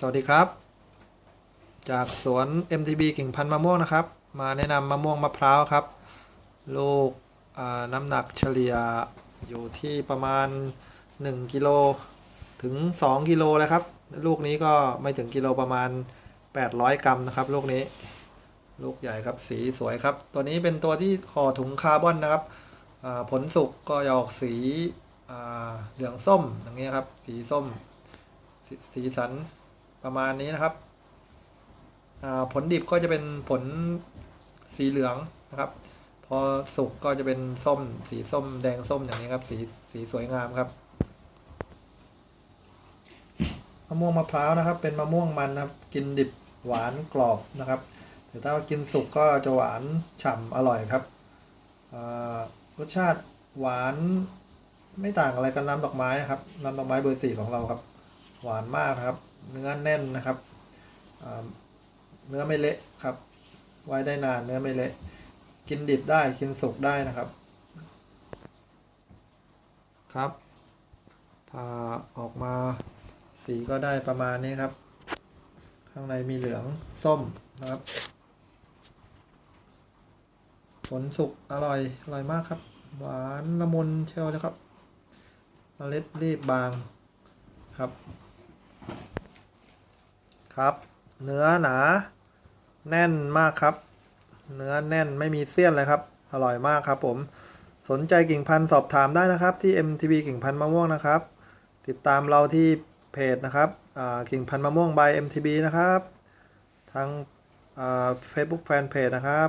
สวัสดีครับ จากสวน MTB กิ่งพันธุ์มะม่วงนะครับ มาแนะนำมะม่วงมะพร้าวครับ ลูกน้ำหนักเฉลี่ยอยู่ที่ประมาณ 1กิโลถึง 2กิโลเลยครับ ลูกนี้ก็ไม่ถึงกิโลประมาณ 800 กรัมนะครับ ลูกนี้ ลูกใหญ่ครับสีสวยครับ ตัวนี้เป็นตัวที่ห่อถุงคาร์บอนนะครับผลสุกก็จะออกสีเหลืองส้มอย่างนี้ยครับ สีส้มสสีสัน ประมาณนี้นะครับผลดิบก็จะเป็นผลสีเหลืองนะครับ พอสุกก็จะเป็นส้ม สีส้มแดงส้มอย่างนี้ครับ สีสีสวยงามครับมะม่วงมะพร้าวนะครับ เป็นมะม่วงมันนะครับ กินดิบหวานกรอบนะครับแต่ถ้ากินสุกก็จะหวานฉ่ำอร่อยครับรสชาติหวานไม่ต่างอะไรกับน้ำดอกไม้ครับน้ำดอกไม้เบอร์สี่ของเราครับ หวานมากนะครับ เนื้อแน่นนะครับเนื้อไม่เละครับ ไว้ได้นานเนื้อไม่เละ กินดิบได้กินสุกได้นะครับ ครับพาออกมาสีก็ได้ประมาณนี้ครับ ข้างในมีเหลืองส้มนะครับ ผลสุกอร่อยอร่อยมากครับ หวานละมุนเชียวเลยครับเมล็ดรีบบางครับ ครับ เนื้อหนา แน่นมากครับ เนื้อแน่นไม่มีเสี้ยนเลยครับ อร่อยมากครับผม สนใจกิ่งพันธุ์สอบถามได้นะครับ ที่ MTB กิ่งพันธุ์มะม่วงนะครับ ติดตามเราที่เพจนะครับกิ่งพันธุ์มะม่วง by MTB นะครับ ทางเฟซบุ๊กแฟนเพจนะครับ